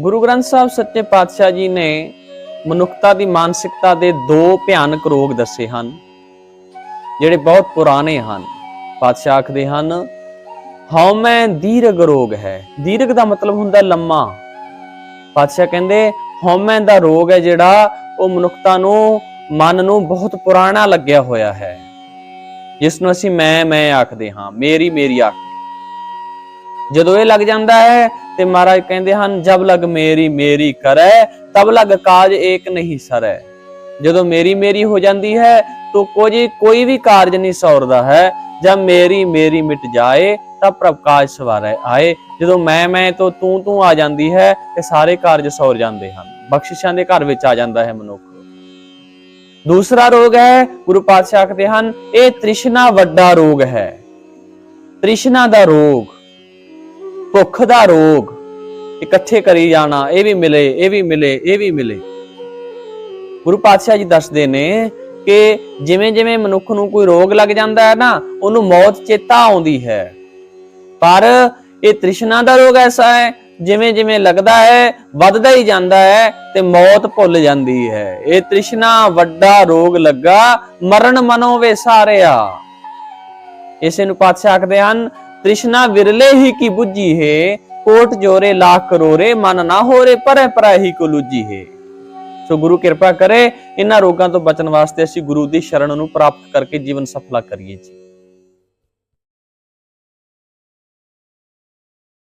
ਗੁਰੂ ਗ੍ਰੰਥ ਸਾਹਿਬ ਸੱਚੇ ਪਾਤਸ਼ਾਹ ਜੀ ਨੇ ਮਨੁੱਖਤਾ ਦੀ ਮਾਨਸਿਕਤਾ ਦੇ ਦੋ ਭਿਆਨਕ ਰੋਗ ਦੱਸੇ ਹਨ, ਜਿਹੜੇ ਬਹੁਤ ਪੁਰਾਣੇ ਹਨ। ਪਾਤਸ਼ਾਹ ਆਖਦੇ ਹਨ ਹਉਮੈ ਦੀਰਗ ਰੋਗ ਹੈ। ਦੀਰਗ ਦਾ ਮਤਲਬ ਹੁੰਦਾ ਲੰਮਾ। ਪਾਤਸ਼ਾਹ ਕਹਿੰਦੇ ਹਉਮੈ ਦਾ ਰੋਗ ਹੈ ਜਿਹੜਾ ਉਹ ਮਨੁੱਖਤਾ ਨੂੰ, ਮਨ ਨੂੰ ਬਹੁਤ ਪੁਰਾਣਾ ਲੱਗਿਆ ਹੋਇਆ ਹੈ। ਜਿਸ ਨੂੰ ਅਸੀਂ ਮੈਂ ਮੈਂ ਆਖਦੇ ਹਾਂ। ਮੇਰੀ ਮੇਰੀ ਆਖ ਜਦੋਂ ਇਹ ਲੱਗ ਜਾਂਦਾ ਹੈ ਤੇ ਮਹਾਰਾਜ ਕਹਿੰਦੇ ਹਨ, ਜਬ ਲਗ ਮੇਰੀ ਮੇਰੀ ਕਰੈ, ਤਬ ਲਗ ਕਾਜ ਏਕ ਨਹੀਂ ਸਰੈ। ਜਦੋਂ ਮੇਰੀ ਮੇਰੀ ਹੋ ਜਾਂਦੀ ਹੈ, ਤੋ ਕੋਈ ਕੋਈ ਵੀ ਕਾਰਜ ਨਹੀਂ ਸੌਰਦਾ ਹੈ। ਜਦ ਮੇਰੀ ਮੇਰੀ ਮਿਟ ਜਾਏ ਤਾਂ ਪ੍ਰਭ ਕਾਜ ਆਏ। ਜਦੋਂ ਮੈਂ ਮੈਂ ਤੋਂ ਤੂੰ ਤੂੰ ਆ ਜਾਂਦੀ ਹੈ, ਤੇ ਸਾਰੇ ਕਾਰਜ ਸੌਰ ਜਾਂਦੇ ਹਨ। ਬਖਸ਼ਿਸ਼ਾਂ ਦੇ ਘਰ ਵਿੱਚ ਆ ਜਾਂਦਾ ਹੈ ਮਨੁੱਖ। ਦੂਸਰਾ ਰੋਗ ਹੈ, ਗੁਰੂ ਪਾਤਸ਼ਾਹ ਆਖਦੇ ਹਨ, ਇਹ ਤ੍ਰਿਸ਼ਨਾ ਵੱਡਾ ਰੋਗ ਹੈ। ਤ੍ਰਿਸ਼ਨਾ ਦਾ ਰੋਗ ਭੁੱਖ ਦਾ ਰੋਗ ਇਕੱਠੇ ਕਰੀ ਜਾਣਾ, ਇਹ ਵੀ ਮਿਲੇ, ਇਹ ਵੀ ਮਿਲੇ, ਇਹ ਵੀ ਮਿਲੇ। ਗੁਰੂ ਪਾਤਸ਼ਾਹ ਜੀ ਦੱਸਦੇ ਨੇ ਕਿ ਜਿਵੇਂ ਜਿਵੇਂ ਮਨੁੱਖ ਨੂੰ ਕੋਈ ਰੋਗ ਲੱਗ ਜਾਂਦਾ ਹੈ ਨਾ, ਉਹਨੂੰ ਮੌਤ ਚੇਤਾ ਆਉਂਦੀ ਹੈ। ਪਰ ਇਹ ਤ੍ਰਿਸ਼ਨਾ ਦਾ ਰੋਗ ਐਸਾ ਹੈ ਜਿਵੇਂ ਜਿਵੇਂ ਲੱਗਦਾ ਹੈ, ਵੱਧਦਾ ਹੀ ਜਾਂਦਾ ਹੈ ਤੇ ਮੌਤ ਭੁੱਲ ਜਾਂਦੀ ਹੈ। ਇਹ ਤ੍ਰਿਸ਼ਨਾ ਵੱਡਾ ਰੋਗ ਲੱਗਾ, ਮਰਨ ਮਨੋ ਵੇ ਸਾਰਿਆ। ਇਸੇ ਨੂੰ ਪਾਤਸ਼ਾਹ ਆਖਦੇ ਹਨ ਤ੍ਰਿਸ਼ਨਾ ਵਿਰਲੇ ਹੀ ਕੀ ਬੁੱਝੀ ਹੈ? ਕੋਟ ਜੋਰੇ ਲੱਖ ਕਰੋਰੇ, ਮਨ ਨਾ ਹੋਰੇ, ਪਰੇ ਪਰਾ ਹੀ ਕੋ ਲੁੱਜੀ ਹੈ। ਸੋ ਗੁਰੂ ਕਿਰਪਾ ਕਰੇ, ਇਹਨਾਂ ਰੋਗਾਂ ਤੋਂ ਬਚਣ ਵਾਸਤੇ ਅਸੀਂ ਗੁਰੂ ਦੀ ਸ਼ਰਨ ਨੂੰ ਪ੍ਰਾਪਤ ਕਰਕੇ ਜੀਵਨ ਸਫਲਾ ਕਰੀਏ ਜੀ।